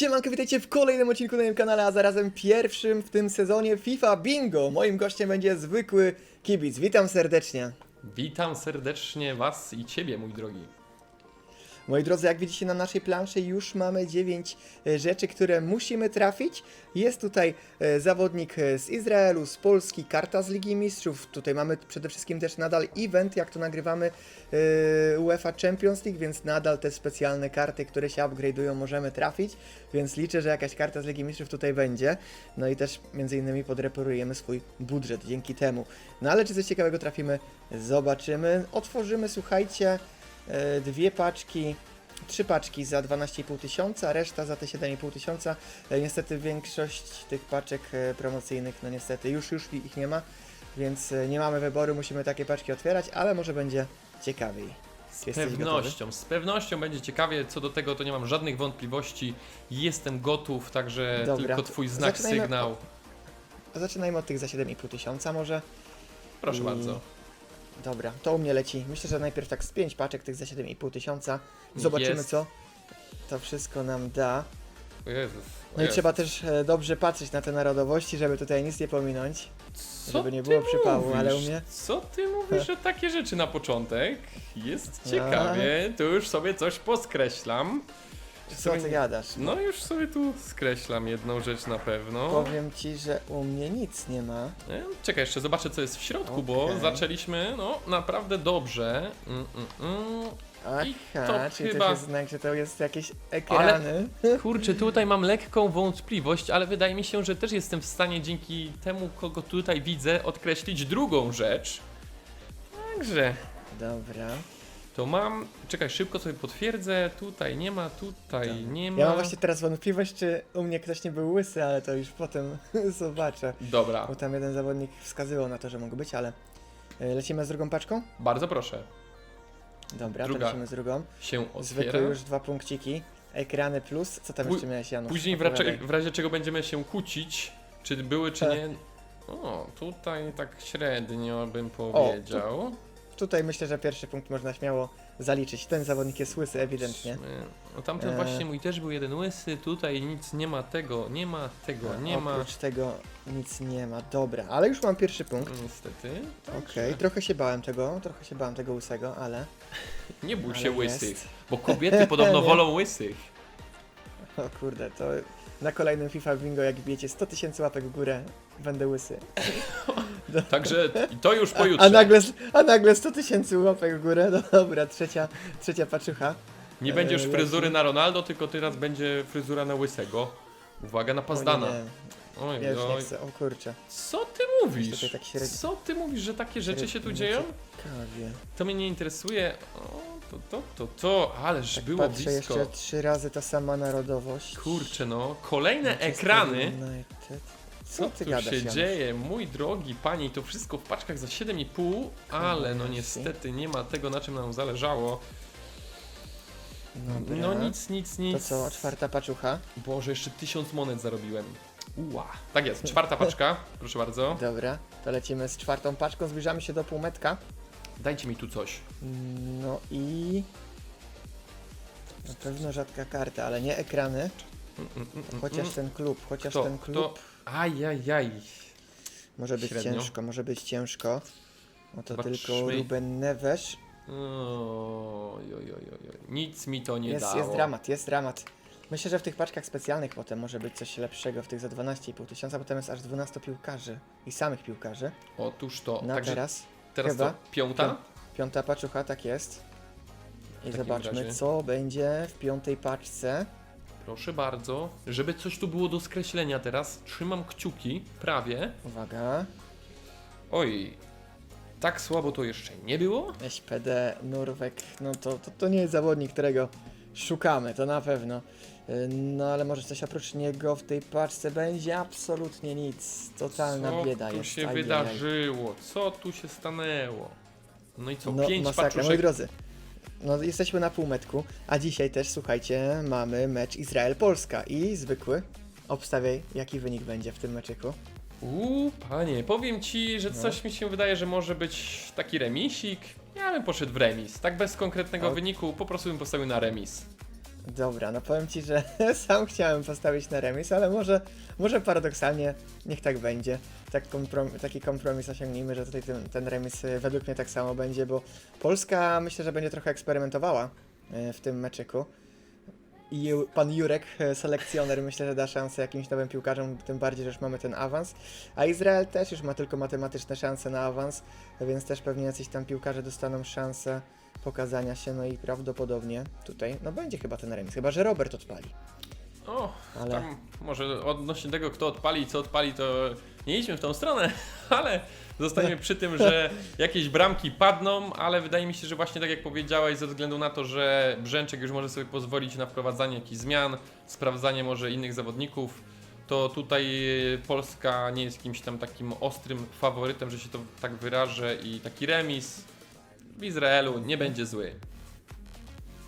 Siemanko, witajcie w kolejnym odcinku na moim kanale, a zarazem pierwszym w tym sezonie FIFA Bingo. Moim gościem będzie zwykły kibic. Witam serdecznie. Witam serdecznie Was i Ciebie, mój drogi. Moi drodzy, jak widzicie na naszej planszy już mamy 9 rzeczy, które musimy trafić. Jest tutaj e, zawodnik e, z Izraelu, z Polski, karta z Ligi Mistrzów. Tutaj mamy przede wszystkim też nadal event, jak to nagrywamy e, UEFA Champions League, więc nadal te specjalne karty, które się upgrade'ują możemy trafić, więc liczę, że jakaś karta z Ligi Mistrzów tutaj będzie. No i też między innymi podreperujemy swój budżet dzięki temu. No ale czy coś ciekawego trafimy? Zobaczymy. Otworzymy, słuchajcie, e, dwie paczki, trzy paczki za 12,5 tysiąca, reszta za te 7,5 tysiąca. E, Niestety większość tych paczek e, promocyjnych, no niestety już, już ich nie ma, więc e, nie mamy wyboru, musimy takie paczki otwierać, ale może będzie ciekawiej. Z Jesteś pewnością, z pewnością będzie ciekawie. Co do tego, to nie mam żadnych wątpliwości. Jestem gotów, także Dobra, tylko Twój znak, zaczynajmy sygnał. Zaczynajmy od tych za 7,5 tysiąca może. Proszę i- bardzo. Dobra, to u mnie leci. Myślę, że najpierw tak z 5 paczek tych za 7,5 tysiąca. Zobaczymy Jest. co to wszystko nam da. O Jezus. o No i Jezus. trzeba też e, dobrze patrzeć na te narodowości, żeby tutaj nic nie pominąć. Co żeby nie ty było przypału, mówisz? ale u mnie- Co ty mówisz, że takie rzeczy na początek? Jest ciekawie. Tu już sobie coś poskreślam. Co ty gadasz? No już sobie tu skreślam jedną rzecz na pewno. Powiem ci, że u mnie nic nie ma. Czekaj, jeszcze zobaczę co jest w środku, bo Okej. zaczęliśmy no naprawdę dobrze. Mm, mm, mm. I Aha, to czyli chyba- to jest znak, że to jest jakieś ekrany. Kurczę, tutaj mam lekką wątpliwość, ale wydaje mi się, że też jestem w stanie dzięki temu, kogo tutaj widzę, odkreślić drugą rzecz. Także Dobra. To mam. Czekaj, szybko sobie potwierdzę. Tutaj nie ma, tutaj Dobra. nie ma. Ja mam właśnie teraz wątpliwość, czy u mnie ktoś nie był łysy, ale to już potem zobaczę. Dobra, Bo tam jeden zawodnik wskazywał na to, że mógł być, ale e, lecimy z drugą paczką? bardzo proszę. Dobra, Druga. to lecimy z drugą. Się już dwa punkciki. Ekrany plus. Co tam Pó- jeszcze miałeś, Janusz? Później w Opowiadaj. w razie czego będziemy się kłócić, czy były, czy Tak. nie. O, tutaj tak średnio bym powiedział. Tutaj myślę, że pierwszy punkt można śmiało zaliczyć. Ten zawodnik jest łysy, ewidentnie. No tamten E. właśnie mój też był jeden łysy, tutaj nic nie ma tego, nie ma tego, nie ma. Oprócz tego nic nie ma. Dobra, ale już mam pierwszy punkt. Niestety. Okej, trochę się bałem tego, trochę się bałem tego łysego, ale... Nie bój ale się łysych, bo kobiety podobno Nie. wolą łysych. O kurde, to na kolejnym FIFA Bingo, jak bijecie 100 tysięcy łapek w górę, będę łysy. Także to już pojutrze. a, nagle, a nagle 100 tysięcy łapek w górę, no dobra, trzecia, trzecia paczucha. Nie będzie już e, fryzury na Ronaldo, tylko teraz będzie fryzura na łysego. Uwaga na O Pazdana. nie, Oj, nie, ja już nie chcę, o kurczę. Co ty mówisz? Tak średnio- Co ty mówisz, że takie rzeczy się tu dzieją? Ciekawie. To mnie nie interesuje. O, to, to, to, to, ależ Tak było patrzę blisko. jeszcze trzy razy ta sama narodowość. Kurczę no, kolejne Manchester ekrany. United. Co, ty tu gadasz, się Janusz? dzieje, mój drogi panie, i to wszystko w paczkach za 7,5, ale no niestety nie ma tego, na czym nam zależało. Dobra. No nic, nic, nic. To co, czwarta paczucha? Boże, jeszcze 1000 monet zarobiłem. Uła. Tak jest, czwarta paczka, proszę bardzo. Dobra, to lecimy z czwartą paczką, zbliżamy się do półmetka. Dajcie mi tu coś. No i... Na pewno rzadka karta, ale nie ekrany, Mm, mm, mm, chociaż ten klub, chociaż ten klub? Ajajaj. może być Średnio. ciężko, może być ciężko. No to Zobaczmy. tylko Ruben Neves. Oj, oj, oj, oj. Nic mi to nie Jest, dało. jest dramat, jest dramat. Myślę, że w tych paczkach specjalnych potem może być coś lepszego, w tych za 12,5 tysiąca, bo tam jest aż 12 piłkarzy i samych piłkarzy. Otóż to. Na Także teraz teraz chyba. to piąta? piąta paczucha, tak jest. I takim zobaczmy, razie- co będzie w piątej paczce. Proszę bardzo. Żeby coś tu było do skreślenia teraz, trzymam kciuki, prawie. Uwaga, Oj, tak słabo to jeszcze nie było? SPD Nurwek, no to, to, to nie jest zawodnik, którego szukamy, to na pewno. Y, No ale może coś oprócz niego w tej paczce będzie? Absolutnie nic. Totalna Co bieda tu jest. się Ajajaj. wydarzyło? Co tu się stanęło? No i co, No pięć masakra, moi paczuszek? drodzy. No jesteśmy na półmetku, a dzisiaj też, słuchajcie, mamy mecz Izrael-Polska i zwykły. Obstawiaj, jaki wynik będzie w tym meczyku. Uuu, panie, powiem ci, że No. coś mi się wydaje, że może być taki remisik. Ja bym poszedł w remis. Tak bez konkretnego wyniku, po prostu bym postawił na remis. Dobra, no powiem ci, że sam chciałem postawić na remis, ale może, może paradoksalnie niech tak będzie. Tak komprom taki kompromis osiągnijmy, że tutaj ten, ten remis y, według mnie tak samo będzie, bo Polska myślę, że będzie trochę eksperymentowała y, w tym meczyku. I pan Jurek, e, selekcjoner, myślę, że da szansę jakimś nowym piłkarzom, tym bardziej, że już mamy ten awans. A Izrael też już ma tylko matematyczne szanse na awans, więc też pewnie jacyś tam piłkarze dostaną szansę pokazania się, no i prawdopodobnie tutaj, no będzie chyba ten remis, chyba że Robert odpali. O, Ale- tam może odnośnie tego, kto odpali i co odpali, to nie idźmy w tą stronę, ale zostaniemy przy tym, że jakieś bramki padną, ale wydaje mi się, że właśnie tak jak powiedziałeś, ze względu na to, że Brzęczek już może sobie pozwolić na wprowadzanie jakichś zmian, sprawdzanie może innych zawodników, to tutaj Polska nie jest jakimś tam takim ostrym faworytem, że się to tak wyrażę i taki remis w Izraelu nie będzie zły.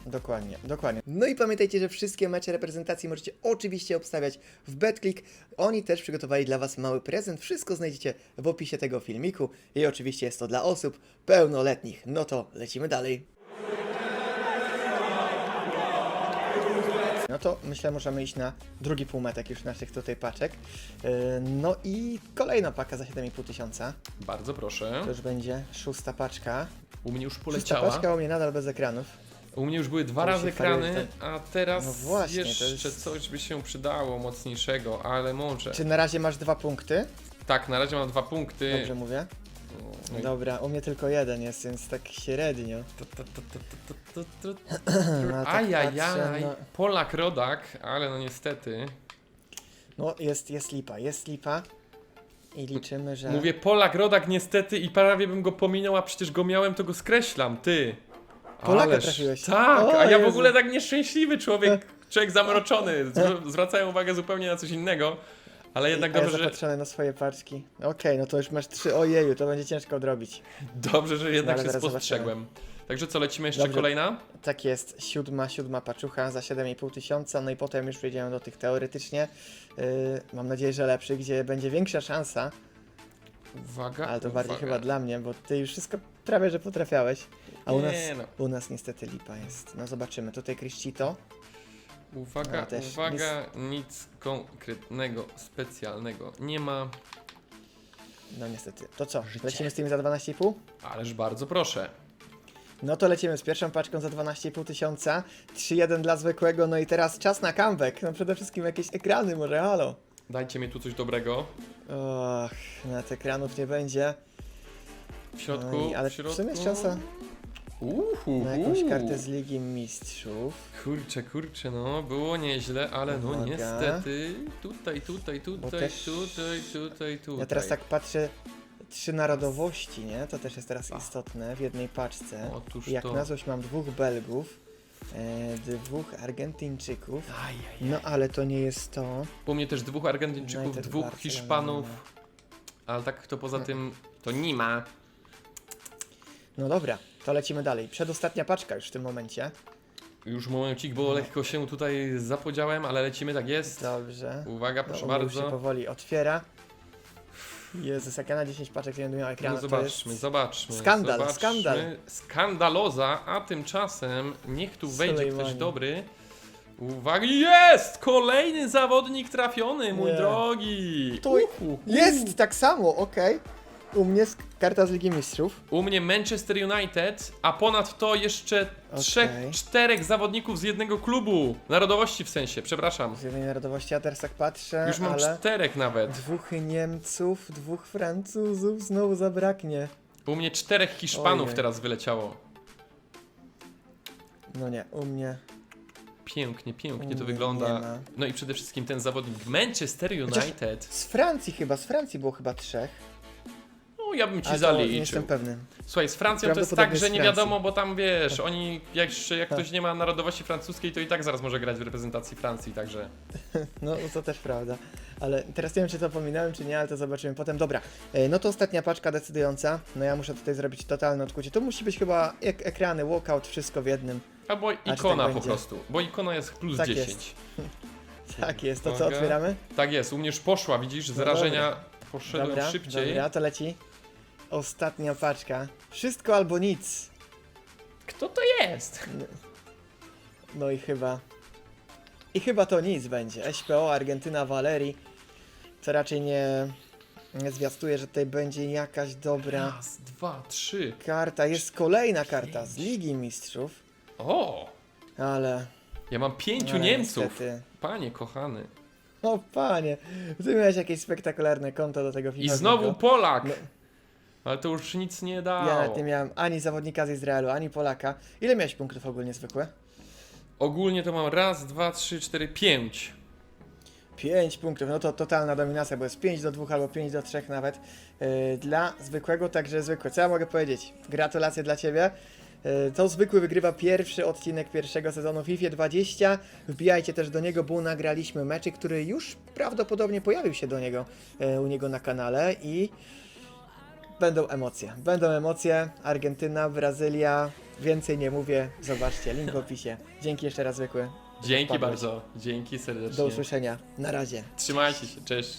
Dokładnie, dokładnie. No i pamiętajcie, że wszystkie mecze reprezentacji możecie oczywiście obstawiać w BetClick. Oni też przygotowali dla Was mały prezent. Wszystko znajdziecie w opisie tego filmiku. I oczywiście jest to dla osób pełnoletnich. No to lecimy dalej. No to myślę, możemy iść na drugi półmetek już naszych tutaj paczek. Yy, No i kolejna paka za 7,5 tysiąca. Bardzo proszę. To już będzie szósta paczka. U mnie już Szósta poleciała. paczka u mnie nadal bez ekranów. U mnie już były dwa razy faruje ekrany, a teraz No właśnie, to jeszcze jest- coś by się przydało mocniejszego, ale może. Czy na razie masz dwa punkty? Tak, na razie mam dwa punkty. Dobrze mówię. No i- Dobra, u mnie tylko jeden jest, więc tak średnio. Tu, tu, tu, tu, tu, tu, tu, tu. No, tak Ajajaj, no. Polak rodak, ale no niestety. No jest, jest lipa, jest lipa. I liczymy, że... Mówię Polak rodak niestety i prawie bym go pominął, a przecież go miałem, to go skreślam, ty. Polaka trafiłeś. Tak, O, a ja w Jezu. ogóle tak nieszczęśliwy człowiek, człowiek zamroczony, zwr- zwracają uwagę zupełnie na coś innego, ale jednak A ja dobrze, że, zapatrzony na swoje paczki. Okej, no to już masz trzy, ojeju, to będzie ciężko odrobić. dobrze, że jednak ale się zaraz spostrzegłem. Także co, lecimy jeszcze Dobrze. kolejna? Tak jest, siódma, siódma paczucha za 7,5 tysiąca, no i potem już przejdziemy do tych teoretycznie, yy, mam nadzieję, że lepszych, gdzie będzie większa szansa, Uwaga, ale to bardziej uwaga. chyba dla mnie, bo ty już wszystko prawie, że potrafiałeś. A u nas, Nie no. u nas niestety lipa jest. No zobaczymy, tutaj Criscito. Uwaga, No, też uwaga, nic konkretnego, specjalnego nie ma, No niestety. To co, lecimy z tymi za 12,5? ależ bardzo proszę. No to lecimy z pierwszą paczką za 12,5 tysiąca. 3-1 dla zwykłego, no i teraz czas na comeback. No przede wszystkim jakieś ekrany, może halo. Dajcie mi tu coś dobrego. Och, nawet ekranów nie będzie. W środku, No i, ale w środku. w sumie jest szansa Uhu, na jakąś kartę z Ligi Mistrzów. Kurczę, kurczę, no było nieźle, ale no Uwaga. niestety tutaj, tutaj, tutaj, też- tutaj, tutaj, tutaj. Ja teraz tak patrzę, trzy narodowości, nie? To też jest teraz istotne w jednej paczce. Otóż jak to. na złość mam dwóch Belgów, e, dwóch Argentyńczyków. Ajaj. No ale to nie jest to. Po mnie też dwóch Argentyńczyków, United dwóch Barcelona Hiszpanów, ale tak to poza tym to nie ma. No dobra, to lecimy dalej. Przedostatnia paczka już w tym momencie. Już momencik, bo lekko się tutaj zapodziałem, ale lecimy, tak jest. Dobrze. Uwaga, No, proszę mnie już się bardzo. powoli otwiera. Jezus, jak ja na 10 paczek nie będę miał No ekranu, to zobaczmy, jest... zobaczmy. skandal, zobaczmy. skandal. Skandaloza, a tymczasem niech tu wejdzie ktoś dobry. Uwaga, jest! Kolejny zawodnik trafiony, mój Nie. drogi. Tu Uhu. Jest, tak samo, okej. U mnie karta z Ligi Mistrzów. U mnie Manchester United, a ponadto jeszcze trzech, Okej. czterech zawodników z jednego klubu. Narodowości w sensie, przepraszam. Z jednej narodowości, a teraz tak patrzę, Już mam ale... czterech nawet. Dwóch Niemców, dwóch Francuzów znowu zabraknie. U mnie czterech Hiszpanów Ojej. teraz wyleciało. No nie, u mnie... Pięknie, pięknie to wygląda. Ma. No i przede wszystkim ten zawodnik Manchester Chociaż- United. Z Francji chyba, z Francji było chyba trzech. No ja bym ci Ale to nie zaliczył. jestem pewny. Słuchaj, z Francją to jest tak, że z nie Francji. wiadomo, bo tam wiesz, oni jak, jak Tak. ktoś nie ma narodowości francuskiej, to i tak zaraz może grać w reprezentacji Francji, także. No to też prawda. Ale teraz nie wiem, czy to pominąłem, czy nie, ale to zobaczymy potem. Dobra, e, no to ostatnia paczka decydująca. No ja muszę tutaj zrobić totalne odkucie. To musi być chyba ek ekrany, walkout, wszystko w jednym. Albo tak ikona po będzie? prostu, bo ikona jest plus Tak 10. jest. Tak jest, to co otwieramy? Tak jest, u mnie już poszła, widzisz, No zarażenia poszedłem Dobra, szybciej. dobra, to leci. Ostatnia paczka. Wszystko albo nic. Kto to jest? No i chyba I chyba to nic będzie. SPO, Argentyna, Valerii. To raczej nie, nie zwiastuje, że tutaj będzie jakaś dobra Raz, dwa, trzy. karta. Jest kolejna karta z Ligi Mistrzów, O! ale... Ja mam pięciu ale Niemców. Niestety... Panie kochany. O panie, ty miałeś jakieś spektakularne konto do tego FIFA. I znowu. Polak. No. Ale to już nic nie dało. Ja nawet nie miałem ani zawodnika z Izraelu, ani Polaka. Ile miałeś punktów ogólnie zwykłe? Ogólnie to mam raz, dwa, trzy, cztery, pięć. 5 punktów, no to totalna dominacja, bo jest 5 do 2 albo 5 do 3 nawet yy, dla zwykłego, także zwykłe. Co ja mogę powiedzieć? Gratulacje dla Ciebie. Yy, To zwykły wygrywa pierwszy odcinek pierwszego sezonu FIFA 20. Wbijajcie też do niego, bo nagraliśmy meczy, który już prawdopodobnie pojawił się do niego, yy, u niego na kanale i będą emocje. Będą emocje. Argentyna, Brazylia. Więcej nie mówię. Zobaczcie, link w opisie. Dzięki jeszcze raz zwykły. Dzięki Wpadłeś. bardzo. Dzięki serdecznie. Do usłyszenia. Na razie. Trzymajcie się, cześć.